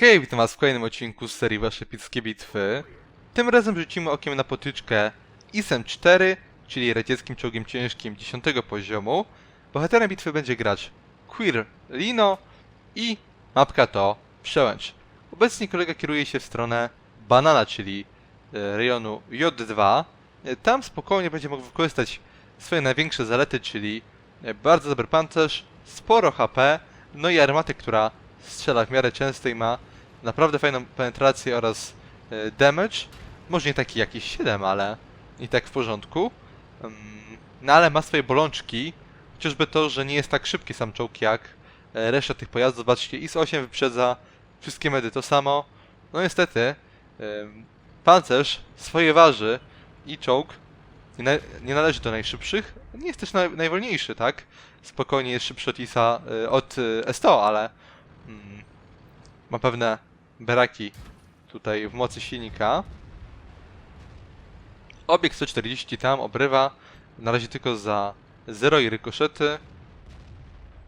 Hej, witam was w kolejnym odcinku z serii Wasze Epickie Bitwy. Tym razem rzucimy okiem na potyczkę ISM-4, czyli radzieckim czołgiem ciężkim 10 poziomu. Bohaterem bitwy będzie gracz Queer Lino i mapka to Przełęcz. Obecnie kolega kieruje się w stronę Banana, czyli e, rejonu J2. E, Tam spokojnie będzie mógł wykorzystać swoje największe zalety, czyli e, bardzo dobry pancerz, sporo HP, no i armatę, która strzela w miarę często i ma naprawdę fajną penetrację oraz e, damage. Może nie taki jakiś 7, ale i tak w porządku. No ale ma swoje bolączki, chociażby to, że nie jest tak szybki sam czołg jak e, reszta tych pojazdów. Zobaczcie, IS-8 wyprzedza wszystkie medy to samo. No niestety, pancerz swoje waży i czołg nie, na, nie należy do najszybszych. Nie jest też naj, najwolniejszy, tak? Spokojnie jest szybszy od ISA, y, od y, S100, ale mm, ma pewne braki tutaj w mocy silnika. Obiekt 140 tam obrywa, na razie tylko za 0 i rykoszety.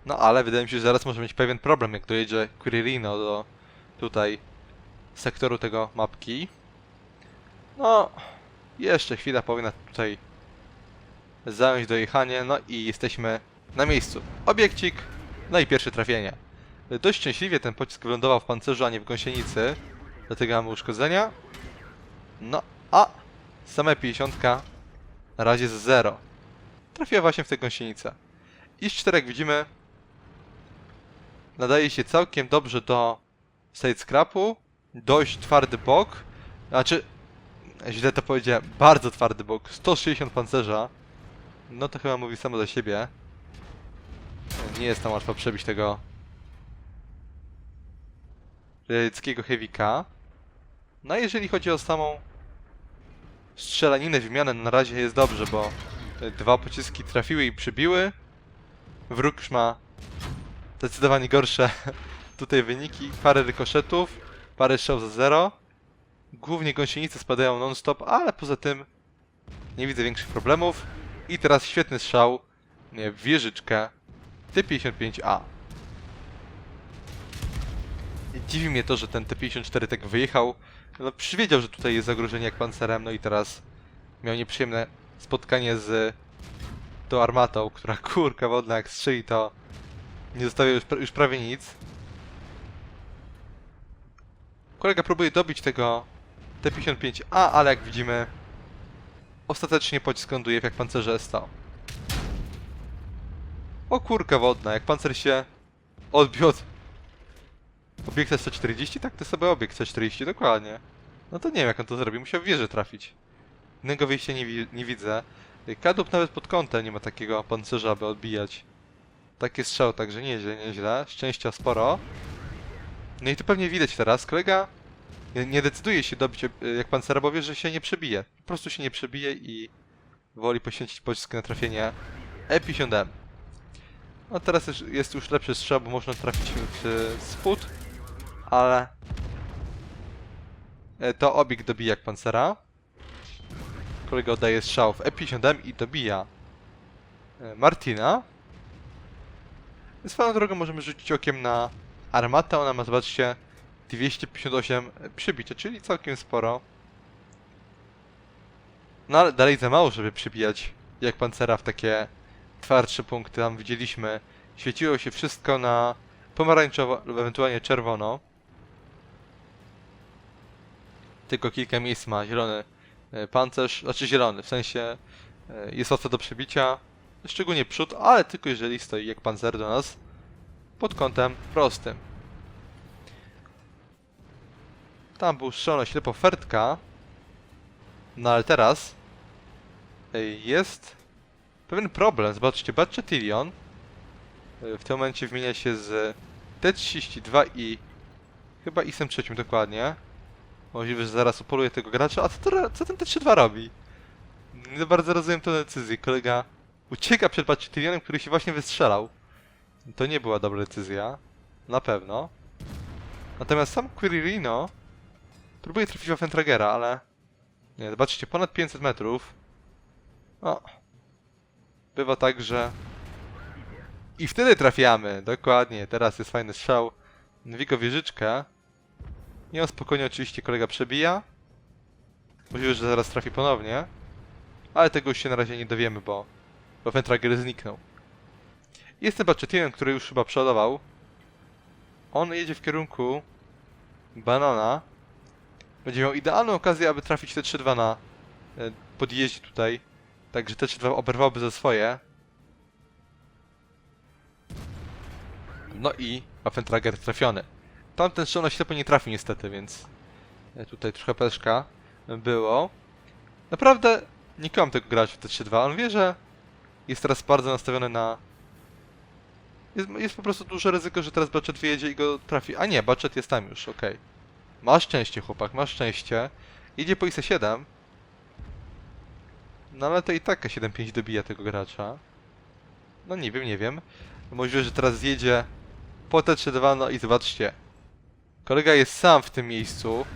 No ale wydaje mi się, że zaraz może mieć pewien problem, jak dojedzie Quiririno do tutaj sektoru tego mapki. No, jeszcze chwila powinna tutaj zająć dojechanie, no i jesteśmy na miejscu. Obiekcik, no i pierwsze trafienie. Dość szczęśliwie ten pocisk wylądował w pancerzu, a nie w gąsienicy, dlatego mamy uszkodzenia. No, a same 50 na razie z 0. Trafiła właśnie w tę gąsienicę. I z 4 jak widzimy nadaje się całkiem dobrze do side scrapu. Dość twardy bok. Znaczy, źle to powiedziałem, bardzo twardy bok. 160 pancerza. No to chyba mówi samo za siebie. Nie jest tam łatwo przebić tego radzieckiego heavyka. No jeżeli chodzi o samą strzelaninę, wymianę, na razie jest dobrze, bo te dwa pociski trafiły i przybiły. Wróg już ma zdecydowanie gorsze tutaj wyniki. Parę rykoszetów, parę strzał za zero. Głównie gąsienice spadają non-stop, ale poza tym nie widzę większych problemów. I teraz świetny strzał w wieżyczkę T-55A. Dziwi mnie to, że ten T-54 tak wyjechał. No, przywiedział, że tutaj jest zagrożenie jak pancerem, no i teraz miał nieprzyjemne spotkanie z tą armatą, która kurka wodna jak strzeli, to nie zostawia już, już prawie nic. Kolega próbuje dobić tego T-55A, ale jak widzimy ostatecznie pocisk ląduje jak pancerze S100. O kurka wodna, jak pancer się odbił od obiekta 140, tak to sobie obiekt 140, dokładnie. No to nie wiem jak on to zrobił, musiał w wieżę trafić. Innego wyjścia nie, wi nie widzę. Kadłub nawet pod kątem nie ma takiego pancerza, aby odbijać. Takie strzał, także nieźle, nieźle. Szczęścia sporo. No i tu pewnie widać teraz, kolega nie, nie decyduje się dobić e, jak pancera, bo wie, że się nie przebije. Po prostu się nie przebije i woli poświęcić pocisk na trafienie E50M. No teraz jest już lepszy strzał, bo można trafić w spód, ale e, to obieg dobija jak pancera. Kolega oddaje strzał w E50M i dobija e, Martina. Swoją drogą możemy rzucić okiem na armatę, ona ma, zobaczcie, 258 przybicia, czyli całkiem sporo. No ale dalej za mało, żeby przybijać jak pancera w takie twardsze punkty. Tam widzieliśmy, świeciło się wszystko na pomarańczowo lub ewentualnie czerwono. Tylko kilka miejsc ma zielony e, pancerz, znaczy zielony, w sensie e, jest łatwo do przebicia. Szczególnie przód, ale tylko jeżeli stoi jak pancer do nas pod kątem prostym. Tam był strzelony ślepo fertka. No ale teraz ej, jest pewien problem. Zobaczcie, Batchatillion y, w tym momencie wymienia się z T32 i chyba ISem trzecim dokładnie. Możliwe, że zaraz upoluje tego gracza. A co, to, co ten T32 robi? Nie bardzo rozumiem tę decyzję. Kolega ucieka przed Batchitillionem, który się właśnie wystrzelał. To nie była dobra decyzja. Na pewno. Natomiast sam Quiririno próbuje trafić w Fentragera, ale... Nie, zobaczcie, ponad 500 metrów. O. Bywa tak, że... I wtedy trafiamy, dokładnie. Teraz jest fajny strzał w jego wieżyczkę. I on spokojnie oczywiście kolega przebija. Możliwe, że zaraz trafi ponownie. Ale tego już się na razie nie dowiemy, bo, bo Ventrager zniknął. Jest ten Batchetinem, który już chyba przodował. On jedzie w kierunku Banana. Będzie miał idealną okazję, aby trafić te 3-2 na e, podjeździe tutaj. Także te 3-2 oberwałby za swoje. No i Waffentrager trafiony. Tamten strzał na ślepo nie trafił niestety, więc e, tutaj trochę peszka było. Naprawdę nie tego grać w te 3-2. On wie, że jest teraz bardzo nastawiony na... Jest, jest po prostu duże ryzyko, że teraz Batchet wyjedzie i go trafi. A nie, Batchet jest tam już, okej. Masz szczęście, chłopak, masz szczęście. Jedzie po IS-7. No ale to i tak K7-5 dobija tego gracza. No nie wiem, nie wiem. Możliwe, że teraz zjedzie po T3-2, no i zobaczcie. Kolega jest sam w tym miejscu,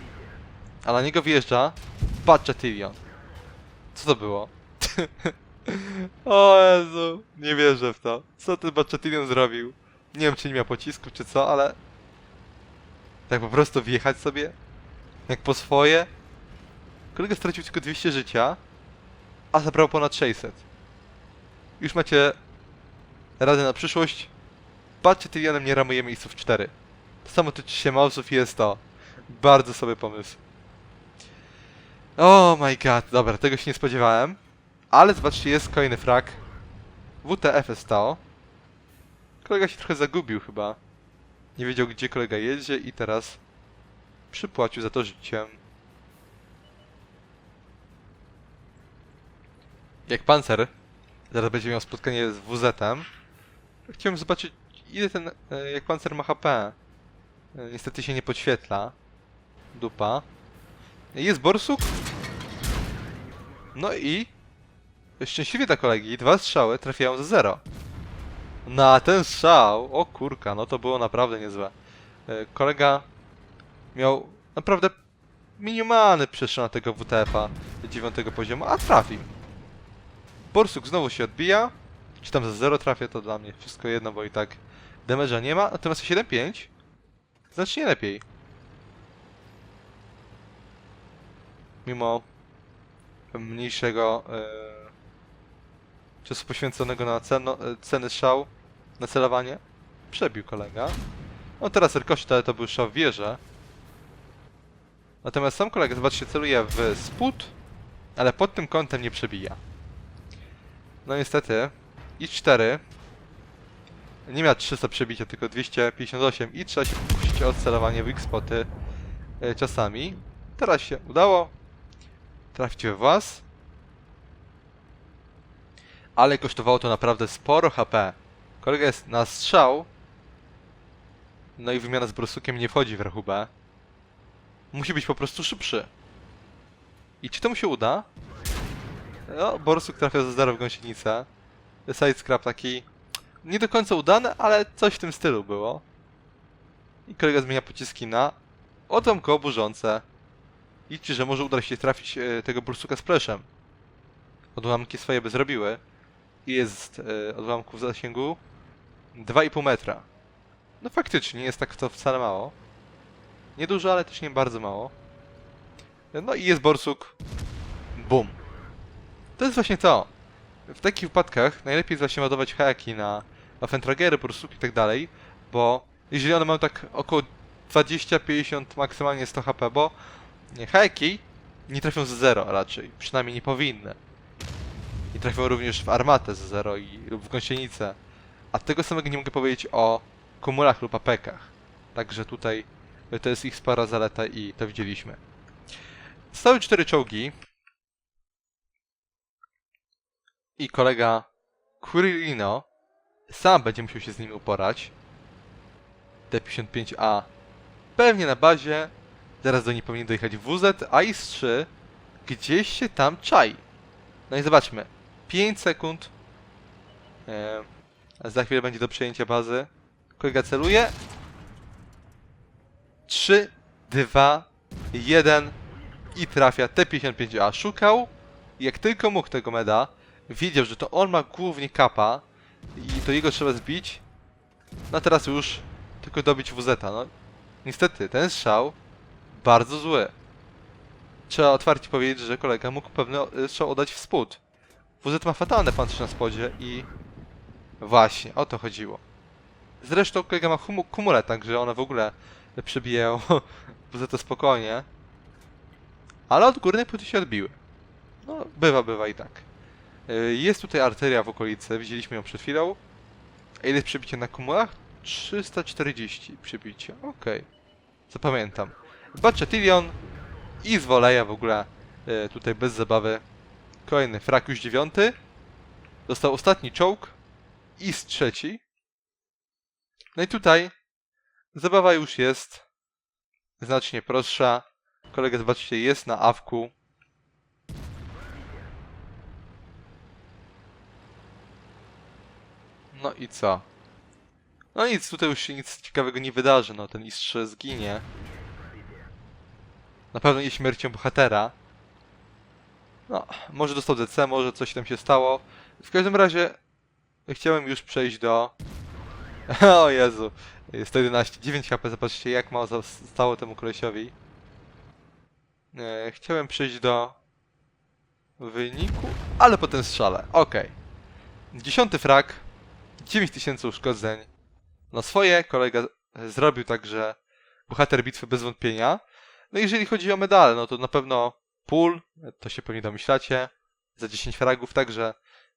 a na niego wjeżdża Batchetillion. Co to było? o Jezu, nie wierzę w to. Co ten Batchetillion zrobił? Nie wiem, czy nie miał pocisku, czy co, ale... Tak po prostu wjechać sobie? Jak po swoje? Kolega stracił tylko 200 życia, a zabrał ponad 600. Już macie radę na przyszłość. Patrzcie, Tyrionem nie ramuje miejsców 4. Samo tyczy się mouse'ów jest to. Bardzo sobie pomysł. Oh my god, dobra, tego się nie spodziewałem. Ale zobaczcie, jest kolejny frag. WTF stało. Kolega się trochę zagubił chyba. Nie wiedział gdzie kolega jedzie i teraz przypłacił za to życiem. Jak pancer zaraz będzie miał spotkanie z WZ-em. Chciałem zobaczyć ile ten, e, jak pancer ma HP. E, Niestety się nie podświetla. Dupa. Jest borsuk. No i szczęśliwie dla kolegi, dwa strzały trafiają za zero. Na ten strzał, o kurka, no to było naprawdę niezłe. E, Kolega miał naprawdę minimalny przestrzał na tego WTF-a dziewiątego poziomu, a trafił. Borsuk znowu się odbija. Czy tam za 0 trafię, to dla mnie wszystko jedno, bo i tak damage'a nie ma. Natomiast 7-5 znacznie lepiej. Mimo mniejszego e, czasu poświęconego na ceno, e, ceny strzał, na celowanie, przebił kolega. No teraz Rykoszt, ale to był strzał w wieżę. Natomiast sam kolega, zobaczcie, celuje w spód, ale pod tym kątem nie przebija. No niestety, i4 nie miał 300 przebicia, tylko 258 i trzeba się pokusić o celowanie w X-spoty e, czasami. Teraz się udało. Trafić we włas. Ale kosztowało to naprawdę sporo HP. Kolega jest na strzał. No i wymiana z Brosukiem nie wchodzi w rachubę. Musi być po prostu szybszy. I czy to mu się uda? No, Borsuk trafia za 0 w gąsienicę. Sidescrap taki nie do końca udany, ale coś w tym stylu było. I kolega zmienia pociski na odłamkowo burzące. Liczy, że może uda się trafić e, tego Borsuka z preshem. Odłamki swoje by zrobiły. I jest e, odłamków w zasięgu 2,5 metra. No faktycznie, nie jest tak to wcale mało. Niedużo, ale też nie bardzo mało. No i jest Borsuk. Bum. To jest właśnie to. W takich wypadkach najlepiej jest właśnie ładować haki na Waffentragery, Borsuki i tak dalej, bo jeżeli one mają tak około 20, 50, maksymalnie 100 HP, bo haki nie trafią z 0 raczej, przynajmniej nie powinny. Nie trafią również w armatę z 0 i, lub w gąsienicę. A tego samego nie mogę powiedzieć o kumulach lub apekach. Także tutaj to jest ich spora zaleta i to widzieliśmy. Zostały cztery czołgi, i kolega Quirino sam będzie musiał się z nimi uporać. T55A pewnie na bazie. Zaraz do niej powinien dojechać WZ, a IS-3 gdzieś się tam czai. No i zobaczmy. 5 sekund. Eee, za chwilę będzie do przejęcia bazy. Kolega celuje. 3, 2, 1 i trafia T55A. Szukał jak tylko mógł tego meda wiedział, że to on ma głównie kapa i to jego trzeba zbić. No teraz już tylko dobić WZ. No niestety, ten strzał bardzo zły. Trzeba otwarcie powiedzieć, że kolega mógł pewny strzał oddać w spód. WZ ma fatalne pancerze na spodzie i... Właśnie, o to chodziło. Zresztą kolega ma kumulę, także one w ogóle przebijają WZ spokojnie. Ale od górnej płyty się odbiły. No, bywa, bywa i tak. Y, Jest tutaj arteria w okolicy, widzieliśmy ją przed chwilą. A ile jest przebicie na kumulach? 340 przebicie, okej. Zapamiętam. Baczatilion i z woleja w ogóle y, tutaj bez zabawy. Kolejny frak już dziewiąty. Dostał ostatni czołg i z trzeci. No i tutaj zabawa już jest znacznie prostsza. Kolega, zobaczcie, jest na awku. No i co? No nic, tutaj już się nic ciekawego nie wydarzy, no ten istrze zginie. Na pewno nie śmiercią bohatera. No, może dostał DC, może coś tam się stało. W każdym razie chciałem już przejść do... O Jezu, 111, 9 HP, zobaczcie jak mało zostało temu kolesiowi. E, chciałem przejść do wyniku, ale potem strzale. Okej. Dziesiąty frak, 9000 uszkodzeń. No swoje kolega zrobił także bohater bitwy bez wątpienia. No jeżeli chodzi o medale, no to na pewno pól, to się pewnie domyślacie, za 10 fragów, także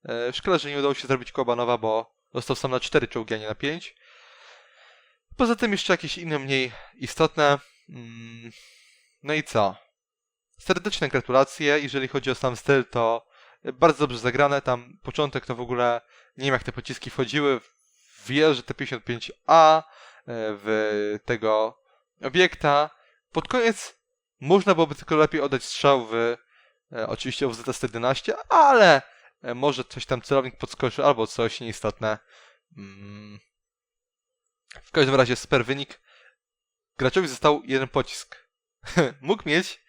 e, szkoda, że nie udało się zrobić Kobanowa, bo został sam na 4 czołgi, a nie na 5. Poza tym jeszcze jakieś inne mniej istotne. Mm, No i co? Serdeczne gratulacje. Jeżeli chodzi o sam styl, to bardzo dobrze zagrane. Tam początek to w ogóle nie wiem jak te pociski wchodziły. W wieży T-55A, e, w tego obiekta. Pod koniec można byłoby tylko lepiej oddać strzał w e, oczywiście WZ-111, ale e, może coś tam celownik podskoczył albo coś nieistotne. Mm. W każdym razie super wynik. Graczowi został jeden pocisk. Mógł mieć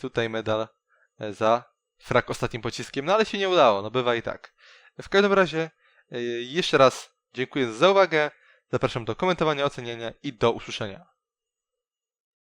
tutaj medal za frak ostatnim pociskiem, no ale się nie udało, no bywa i tak. W każdym razie jeszcze raz dziękuję za uwagę, zapraszam do komentowania, oceniania i do usłyszenia.